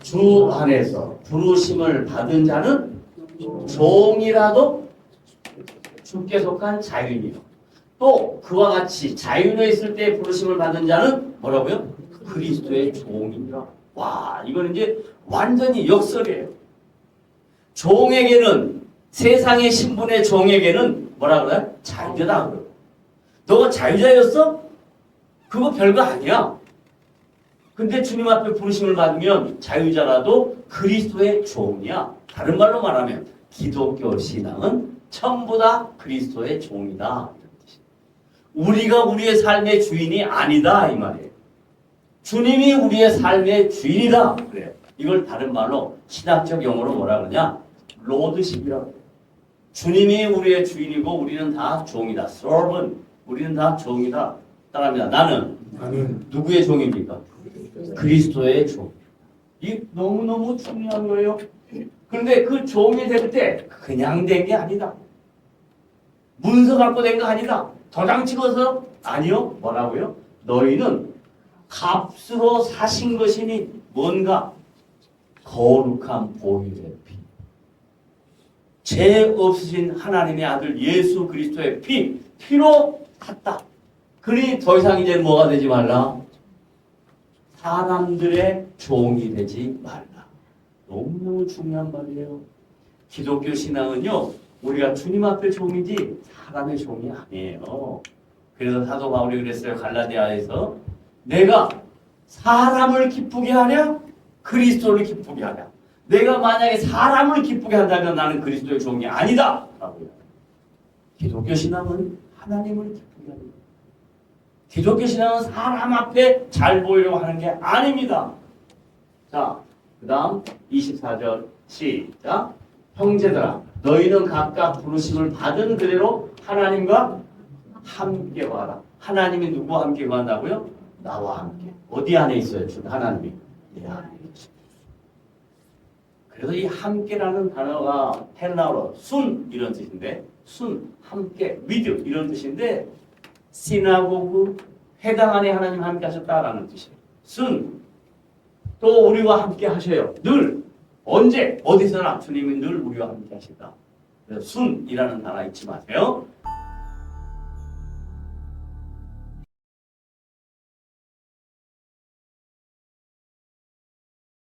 주 안에서 부르심을 받은 자는 종이라도 주께 속한 자유인이요. 또 그와 같이 자유에 있을 때 부르심을 받은 자는 뭐라고요? 그리스도의 종이라. 와, 이거는 이제 완전히 역설이에요. 종에게는 세상의 신분의 종에게는 뭐라 그래요? 자유자다 그래요. 너가 자유자였어? 그거 별거 아니야. 근데 주님 앞에 부르심을 받으면 자유자라도 그리스도의 종이야. 다른 말로 말하면 기독교 신앙은 전부 다 그리스도의 종이다. 우리가 우리의 삶의 주인이 아니다 이 말이에요. 주님이 우리의 삶의 주인이다. 그래요. 이걸 다른 말로 신학적 용어로 뭐라 그러냐? 로드십이라고. 주님이 우리의 주인이고 우리는 다 종이다. servant. 우리는 다 종이다. 따라합니다. 나는 나는 누구의 종입니까? 그리스도의 종. 이 너무너무 중요한 거예요. 그런데 그 종이 될 때 그냥 된 게 아니다. 문서 갖고 된 거 아니다. 도장 찍어서 아니요. 뭐라고요? 너희는 값으로 사신 것이니 뭔가 거룩한 보혈의 피. 죄 없으신 하나님의 아들 예수 그리스도의 피, 피로 샀다. 그러니 더 이상 이제 뭐가 되지 말라? 사람들의 종이 되지 말라. 너무너무 중요한 말이에요. 기독교 신앙은요, 우리가 주님 앞에 종이지 사람의 종이 아니에요. 그래서 사도 바울이 그랬어요. 갈라디아에서 내가 사람을 기쁘게 하냐? 그리스도를 기쁘게 하냐? 내가 만약에 사람을 기쁘게 한다면 나는 그리스도의 종이 아니다. 라고요. 기독교 신앙은 하나님을 기쁘게 합니다. 기독교 신앙은 사람 앞에 잘 보이려고 하는 게 아닙니다. 자, 그 다음 24절 시작. 형제들아, 너희는 각각 부르심을 받은 그대로 하나님과 함께 와라. 하나님이 누구와 함께 관다고요? 나와 함께. 어디 안에 있어요? 주 하나님이. 내 안에. 그래서 이 함께라는 단어가 헬라어로 순 이런 뜻인데 순 함께 with 이런 뜻인데 시나고그 회당 안에 하나님 함께 하셨다라는 뜻이에요. 순. 또 우리와 함께 하셔요. 늘 언제 어디서나 주님이 늘 우리와 함께. 그래서 순이라는 단어 잊지 마세요.